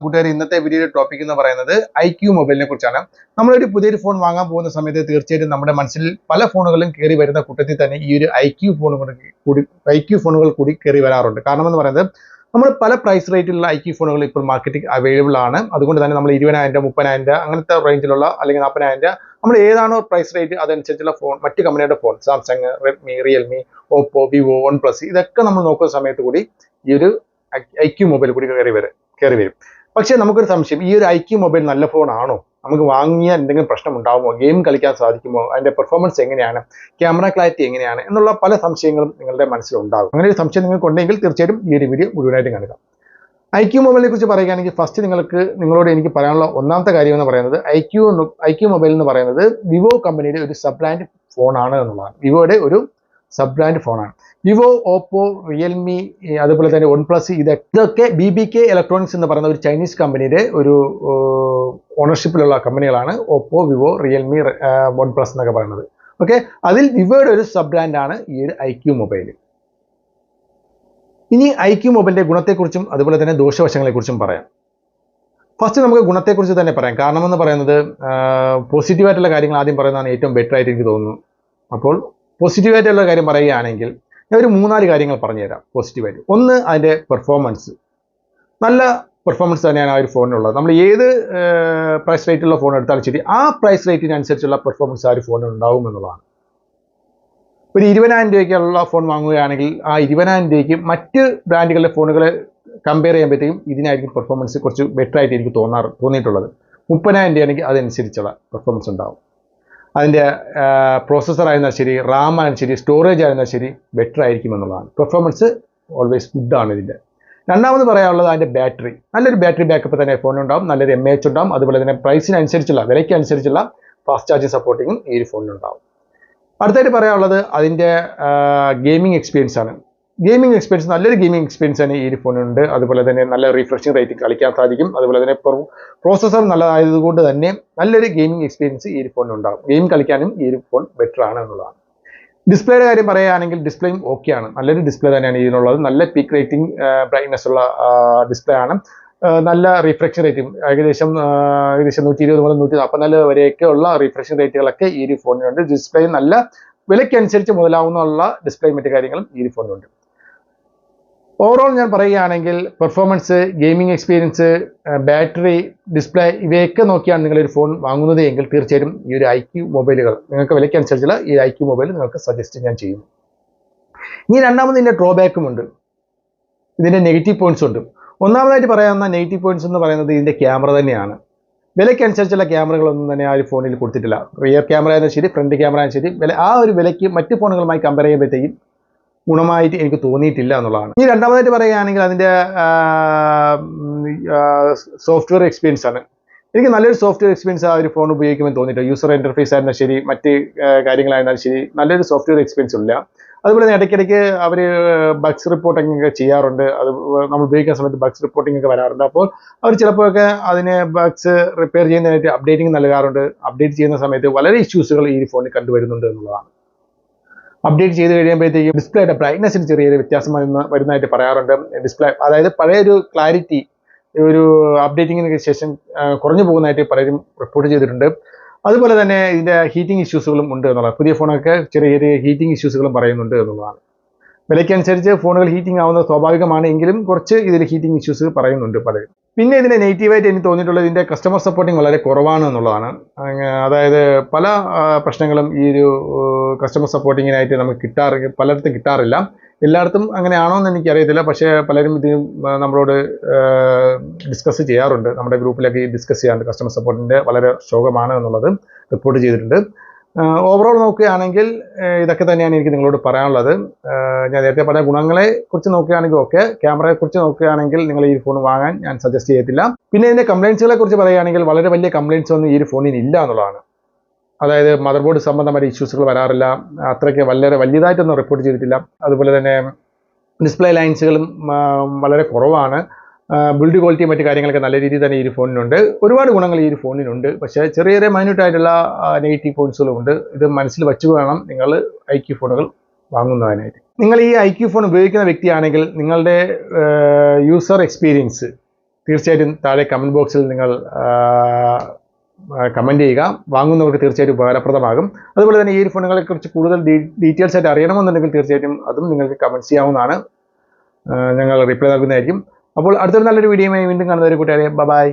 കൂട്ടുകാർ ഇന്നത്തെ വീഡിയോയുടെ ടോപ്പിക് എന്ന് പറയുന്നത് ഐ ക്യു മൊബൈലിനെ കുറിച്ചാണ്. നമ്മളൊരു പുതിയൊരു ഫോൺ വാങ്ങാൻ പോകുന്ന സമയത്ത് തീർച്ചയായിട്ടും നമ്മുടെ മനസ്സിൽ പല ഫോണുകളും കയറി വരുന്ന കൂട്ടത്തിൽ തന്നെ ഈ ഒരു ഐ ക്യു ഫോണുകൾ കൂടി ഐ ക്യു ഫോണുകൾ കൂടി കയറി വരാറുണ്ട്. കാരണം എന്ന് പറയുന്നത് നമ്മൾ പല പ്രൈസ് റേറ്റിലുള്ള ഐ ക്യു ഫോണുകൾ ഇപ്പോൾ മാർക്കറ്റിൽ അവൈലബിൾ ആണ്. അതുകൊണ്ട് തന്നെ നമ്മൾ ഇരുപതിനായിരം രൂപ മുപ്പതിനായിരം രൂപ അങ്ങനത്തെ റേഞ്ചിലുള്ള അല്ലെങ്കിൽ നാൽപ്പതിനായിരം രൂപ നമ്മൾ ഏതാണോ പ്രൈസ് റേറ്റ് അതനുസരിച്ചുള്ള ഫോൺ മറ്റ് കമ്പനിയുടെ phone Samsung Redmi Realme Oppo Vivo OnePlus ഇതൊക്കെ നമ്മൾ നോക്കുന്ന സമയത്ത് കൂടി ഈ ഒരു ഐ ക്യു മൊബൈൽ കൂടി കയറി വരും കയറി വരും. പക്ഷേ നമുക്കൊരു സംശയം. ഈ ഒരു ഐ ക്യൂ മൊബൈൽ നല്ല ഫോണാണോ? നമുക്ക് വാങ്ങിയാൽ എന്തെങ്കിലും പ്രശ്നം ഉണ്ടാകുമോ ഗെയിം കളിക്കാൻ സാധിക്കുമോ? അതിന്റെ പെർഫോമൻസ് എങ്ങനെയാണ്? ക്യാമറ ക്ലാരിറ്റി എങ്ങനെയാണ്? എന്നുള്ള പല സംശയങ്ങളും നിങ്ങളുടെ മനസ്സിലുണ്ടാകും. അങ്ങനെ ഒരു സംശയം നിങ്ങൾക്ക് ഉണ്ടെങ്കിൽ തീർച്ചയായിട്ടും ഈ ഒരു വീഡിയോ മുഴുവനായിട്ട് കാണുക. ഐക്യു ക്യൂ മൊബൈലിനെ കുറിച്ച് പറയുകയാണെങ്കിൽ ഫസ്റ്റ് നിങ്ങൾക്ക് നിങ്ങളോട് എനിക്ക് പറയാനുള്ള ഒന്നാമത്തെ കാര്യം എന്ന് പറയുന്നത് ഐക്യു ഐക്യു മൊബൈൽ എന്ന് പറയുന്നത് വിവോ കമ്പനിയുടെ ഒരു സബ് ബ്രാൻഡ് ഫോണാണ് എന്നുള്ളതാണ്. വിവോയുടെ ഒരു സബ് ബ്രാൻഡ് ഫോണാണ്. വിവോ ഓപ്പോ റിയൽമി അതുപോലെ തന്നെ വൺ പ്ലസ് ഇതൊക്കെ ബി ബി കെ ഇലക്ട്രോണിക്സ് എന്ന് പറയുന്ന ഒരു ചൈനീസ് കമ്പനിയുടെ ഒരു ഓണർഷിപ്പിലുള്ള കമ്പനികളാണ് Oppo Vivo Realme OnePlus എന്നൊക്കെ പറയുന്നത്. ഓക്കെ അതിൽ വിവോയുടെ ഒരു സബ് ബ്രാൻഡാണ് ഈ ഒരു ഐ ക്യൂ മൊബൈൽ ഇനി ഐ ക്യൂ മൊബൈലിന്റെ ഗുണത്തെക്കുറിച്ചും അതുപോലെ തന്നെ ദോഷവശങ്ങളെക്കുറിച്ചും പറയാം. ഫസ്റ്റ് നമുക്ക് ഗുണത്തെക്കുറിച്ച് തന്നെ പറയാം. കാരണം എന്ന് പറയുന്നത് പോസിറ്റീവായിട്ടുള്ള കാര്യങ്ങൾ ആദ്യം പറയുന്നതാണ് ഏറ്റവും ബെറ്റർ ആയിട്ട് എനിക്ക് തോന്നുന്നു. അപ്പോൾ പോസിറ്റീവായിട്ടുള്ള കാര്യം പറയുകയാണെങ്കിൽ ഞാൻ ഒരു മൂന്നാൽ കാര്യങ്ങൾ പറഞ്ഞുതരാം പോസിറ്റീവായിട്ട് ഒന്ന് അതിന്റെ പെർഫോമൻസ് നല്ല പെർഫോമൻസ് തന്നെയാണ് ആ ഒരു ഫോണിനുള്ളത് നമ്മൾ ഏത് പ്രൈസ് റേറ്റുള്ള ഫോൺ എടുത്താലും ശരി ആ പ്രൈസ് റേറ്റിനനുസരിച്ചുള്ള പെർഫോമൻസ് ആ ഒരു ഫോണിന് ഉണ്ടാവും എന്നുള്ളതാണ്. ഒരു ഇരുപതിനായിരം രൂപയ്ക്കുള്ള ഫോൺ വാങ്ങുകയാണെങ്കിൽ ആ ഇരുപതിനായിരം രൂപയ്ക്ക് മറ്റ് ബ്രാൻഡുകളുടെ ഫോണുകളെ കമ്പയർ ചെയ്യുമ്പോഴത്തേക്കും ഇതിനായിരിക്കും പെർഫോമൻസ് കുറച്ച് ബെറ്റർ ആയിട്ട് എനിക്ക് തോന്നാറ് തോന്നിയിട്ടുള്ളത്. മുപ്പതിനായിരം രൂപയാണെങ്കിൽ അതനുസരിച്ചുള്ള പെർഫോമൻസ് ഉണ്ടാവും. അതിന്റെ പ്രോസസ്സർ ആയിരുന്നാൽ ശരി റാം ആയിരുന്നാൽ ശരി സ്റ്റോറേജ് ആയിരുന്നാൽ ശരി ബെറ്റർ ആയിരിക്കും എന്നുള്ളതാണ്. പെർഫോമൻസ് ഓൾവേസ് ഗുഡാണ് ഇതിന്റെ രണ്ടാമത് പറയാനുള്ളത് അതിന്റെ ബാറ്ററി നല്ലൊരു ബാറ്ററി ബാക്കപ്പ് തന്നെ ഫോണിനുണ്ടാവും നല്ലൊരു എം എച്ച് ഉണ്ടാവും അതുപോലെ തന്നെ പ്രൈസിനനുസരിച്ചുള്ള വിലയ്ക്ക് അനുസരിച്ചുള്ള ഫാസ്റ്റ് ചാർജിങ് സപ്പോർട്ടിങ്ങും ഈ ഒരു ഫോണിനുണ്ടാവും അടുത്തായിട്ട് പറയാനുള്ളത് അതിന്റെ ഗെയിമിംഗ് എക്സ്പീരിയൻസ് ആണ്. ഗെയിമിംഗ് എക്സ്പീരിയൻസ് നല്ലൊരു ഗെയിമിംഗ് എക്സ്പീരിയൻസ് തന്നെ ഈ ഒരു ഫോണിനുണ്ട്. അതുപോലെ തന്നെ നല്ല റിഫ്രഷിംഗ് റേറ്റ് കളിക്കാൻ സാധിക്കും. അതുപോലെ തന്നെ പ്രോസസ്സർ നല്ലതായതുകൊണ്ട് തന്നെ നല്ലൊരു ഗെയിമിംഗ് എക്സ്പീരിയൻസ് ഈ ഒരു ഫോണിനുണ്ടാകും. ഗെയിം കളിക്കാനും ഈ ഒരു ഫോൺ ബെറ്റർ ആണ് എന്നുള്ളതാണ്. ഡിസ്പ്ലേയുടെ കാര്യം പറയുകയാണെങ്കിൽ ഡിസ്പ്ലേയും ആണ്. നല്ലൊരു ഡിസ്പ്ലേ തന്നെയാണ് ഇതിനുള്ളത്. നല്ല പീക്ക് റേറ്റിംഗ് ബ്രൈറ്റ്നെസ് ഉള്ള ഡിസ്പ്ലേ ആണ്. നല്ല റിഫ്രക്ഷൻ റേറ്റും ഏകദേശം ഏകദേശം നൂറ്റി ഇരുപത് മുതൽ നൂറ്റി നാൽപ്പത്തിനാല് വരെയൊക്കെ ഉള്ള റിഫ്രഷൻ റേറ്റുകളൊക്കെ ഈ ഒരു ഫോണിനുണ്ട്. ഡിസ്പ്ലേ നല്ല വിലയ്ക്കനുസരിച്ച് മുതലാവുന്നുള്ള ഡിസ്പ്ലേ മറ്റു കാര്യങ്ങളും ഈ ഒരു ഫോണിലുണ്ട് ഓവറോൾ ഞാൻ പറയുകയാണെങ്കിൽ performance gaming experience battery display ഇവയൊക്കെ നോക്കിയാണ് നിങ്ങളൊരു ഫോൺ വാങ്ങുന്നത് എങ്കിൽ തീർച്ചയായും ഈ ഒരു ഐ ക്യൂ മൊബൈലുകൾ നിങ്ങൾക്ക് വിലയ്ക്കനുസരിച്ചുള്ള ഈ ഐ ക്യൂ മൊബൈൽ നിങ്ങൾക്ക് സജസ്റ്റ് ഞാൻ ചെയ്യും. ഇനി രണ്ടാമത് ഇതിന്റെ ഡ്രോബാക്കും ഉണ്ട്. ഇതിന്റെ നെഗറ്റീവ് പോയിന്റ്സ് ഉണ്ട്. ഒന്നാമതായിട്ട് പറയാവുന്ന നെഗറ്റീവ് പോയിന്റ്സ് എന്ന് പറയുന്നത് ഇതിന്റെ ക്യാമറ തന്നെയാണ്. വിലയ്ക്കനുസരിച്ചുള്ള ക്യാമറകളൊന്നും തന്നെ ആ ഒരു ഫോണിൽ കൊടുത്തിട്ടില്ല. റിയർ ക്യാമറ ആയാലും ശരി ഫ്രണ്ട് ക്യാമറ ആയാലും ശരി വില ആ ഒരു വിലയ്ക്ക് മറ്റ് ഫോണുകളുമായി കമ്പയർ ചെയ്യുമ്പോഴത്തേക്കും ഗുണമായിട്ട് എനിക്ക് തോന്നിയിട്ടില്ല എന്നുള്ളതാണ്. ഇനി രണ്ടാമതായിട്ട് പറയുകയാണെങ്കിൽ അതിന്റെ സോഫ്റ്റ്വെയർ എക്സ്പീരിയൻസ് ആണ്. എനിക്ക് നല്ലൊരു സോഫ്റ്റ്വെയർ എക്സ്പീരിയൻസ് ആ ഒരു ഫോൺ ഉപയോഗിക്കുമ്പോൾ തോന്നിയിട്ടുണ്ട്. യൂസർ ഇന്റർഫേസ് ആയിരുന്നാൽ ശരി മറ്റ് കാര്യങ്ങളായിരുന്നാലും ശരി നല്ലൊരു സോഫ്റ്റ്വെയർ എക്സ്പീരിയൻസ് ഇല്ല. അതുപോലെ തന്നെ ഇടയ്ക്കിടയ്ക്ക് അവർ ബഗ്സ് റിപ്പോർട്ടിംഗ് ഒക്കെ ചെയ്യാറുണ്ട്. അത് നമ്മൾ ഉപയോഗിക്കുന്ന സമയത്ത് ബഗ്സ് റിപ്പോർട്ടിംഗ് ഒക്കെ വരാറുണ്ട്. അപ്പോൾ അവർ ചിലപ്പോഴൊക്കെ അതിനെ ബഗ്സ് റിപ്പയർ ചെയ്യുന്നതിനായിട്ട് അപ്ഡേറ്റിംഗ് നൽകാറുണ്ട്. അപ്ഡേറ്റ് ചെയ്യുന്ന സമയത്ത് വളരെ ഇഷ്യൂസുകൾ ഈ ഫോണിൽ കണ്ടുവരുന്നുണ്ട് എന്നുള്ളതാണ്. അപ്ഡേറ്റ് ചെയ്ത് കഴിയുമ്പോഴത്തേക്കും ഡിസ്പ്ലേയുടെ ബ്രൈറ്റ്നസിന് ചെറിയൊരു വ്യത്യാസം വരുന്ന വരുന്നതായിട്ട് പറയാറുണ്ട്. ഡിസ്പ്ലേ അതായത് പഴയ ഒരു ക്ലാരിറ്റി ഒരു അപ്ഡേറ്റിങ്ങിന് ശേഷം കുറഞ്ഞു പോകുന്നതായിട്ട് പലരും റിപ്പോർട്ട് ചെയ്തിട്ടുണ്ട്. അതുപോലെ തന്നെ ഇതിന്റെ ഹീറ്റിംഗ് ഇഷ്യൂസുകളും ഉണ്ട് എന്നുള്ളത് പുതിയ ഫോണൊക്കെ ചെറിയ ചെറിയ ഹീറ്റിംഗ് ഇഷ്യൂസുകളും പറയുന്നുണ്ട് എന്നുള്ളതാണ്. വിലയ്ക്കനുസരിച്ച് ഫോണുകൾ ഹീറ്റിംഗ് ആവുന്നത് സ്വാഭാവികമാണ് എങ്കിലും കുറച്ച് ഇതിൽ ഹീറ്റിംഗ് ഇഷ്യൂസ് പറയുന്നുണ്ട് പലരും. പിന്നെ ഇതിന്റെ നെഗറ്റീവായിട്ട് എനിക്ക് തോന്നിയിട്ടുള്ളത് ഇതിന്റെ കസ്റ്റമർ സപ്പോർട്ടിങ് വളരെ കുറവാണ് എന്നുള്ളതാണ്. അതായത് പല പ്രശ്നങ്ങളും ഈ ഒരു കസ്റ്റമർ സപ്പോർട്ടിങ്ങിനായിട്ട് നമുക്ക് കിട്ടാറ് പലയിടത്തും കിട്ടാറില്ല. എല്ലായിടത്തും അങ്ങനെയാണോ എന്ന് എനിക്കറിയത്തില്ല. പക്ഷേ പലരും ഇത് നമ്മളോട് ഡിസ്കസ് ചെയ്യാറുണ്ട്. നമ്മുടെ ഗ്രൂപ്പിലൊക്കെ ഡിസ്കസ് ചെയ്യാറുണ്ട്. കസ്റ്റമർ സപ്പോർട്ടിന്റെ വളരെ ശോകമാണ് എന്നുള്ളത് റിപ്പോർട്ട് ചെയ്തിട്ടുണ്ട്. ഓവറോൾ നോക്കുകയാണെങ്കിൽ ഇതൊക്കെ തന്നെയാണ് എനിക്ക് നിങ്ങളോട് പറയാനുള്ളത്. ഞാൻ നേരത്തെ പറഞ്ഞ ഗുണങ്ങളെ കുറിച്ച് നോക്കുകയാണെങ്കിൽ ഓക്കെ ക്യാമറയെ കുറിച്ച് നോക്കുകയാണെങ്കിൽ നിങ്ങൾ ഈ ഫോൺ വാങ്ങാൻ ഞാൻ സജസ്റ്റ് ചെയ്യത്തില്ല. പിന്നെ ഇതിന്റെ കംപ്ലയിൻസുകളെ കുറിച്ച് പറയുകയാണെങ്കിൽ വളരെ വലിയ കംപ്ലയിൻസ് ഒന്നും ഈ ഒരു ഫോണിന് ഇല്ല എന്നുള്ളതാണ്. അതായത് മദർ ബോർഡ് സംബന്ധമായ ഇഷ്യൂസുകൾ വരാറില്ല. അത്രയ്ക്ക് വളരെ വലിയതായിട്ടൊന്നും റിപ്പോർട്ട് ചെയ്തിട്ടില്ല. അതുപോലെ തന്നെ ഡിസ്പ്ലേ ലൈൻസുകളും വളരെ കുറവാണ്. ബിൽഡ് ക്വാളിറ്റിയും മറ്റു കാര്യങ്ങളൊക്കെ നല്ല രീതിയിൽ തന്നെ ഈ ഒരു ഫോണിനുണ്ട്. ഒരുപാട് ഗുണങ്ങൾ ഈ ഒരു ഫോണിനുണ്ട്. പക്ഷേ ചെറിയ ചെറിയ മൈന്യൂട്ട് ആയിട്ടുള്ള നെഗറ്റീവ് പോയിന്റ്സുകളും ഉണ്ട്. ഇത് മനസ്സിൽ വെച്ച് വേണം നിങ്ങൾ ഐ ക്യു ഫോണുകൾ വാങ്ങുന്നതിനായിട്ട്. നിങ്ങൾ ഈ ഐ ക്യു ഫോൺ ഉപയോഗിക്കുന്ന വ്യക്തിയാണെങ്കിൽ നിങ്ങളുടെ യൂസർ എക്സ്പീരിയൻസ് തീർച്ചയായിട്ടും താഴെ കമന്റ് ബോക്സിൽ നിങ്ങൾ കമന്റ് ചെയ്യുക. വാങ്ങുന്നവർക്ക് തീർച്ചയായിട്ടും ഉപകാരപ്രദമാകും. അതുപോലെ തന്നെ ഈ ഒരു ഫോണുകളെ കുറിച്ച് കൂടുതൽ ഡീറ്റെയിൽസ് ആയിട്ട് അറിയണമെന്നുണ്ടെങ്കിൽ തീർച്ചയായിട്ടും അതും നിങ്ങൾക്ക് കമന്റ് ചെയ്യാവുന്നതാണ്. ഞങ്ങൾ റിപ്ലൈ നൽകുന്നതായിരിക്കും. അപ്പോൾ അടുത്തൊരു നല്ലൊരു വീഡിയോയുമായി വീണ്ടും കാണുന്നവരെ കൂട്ടുകാരെ ബൈ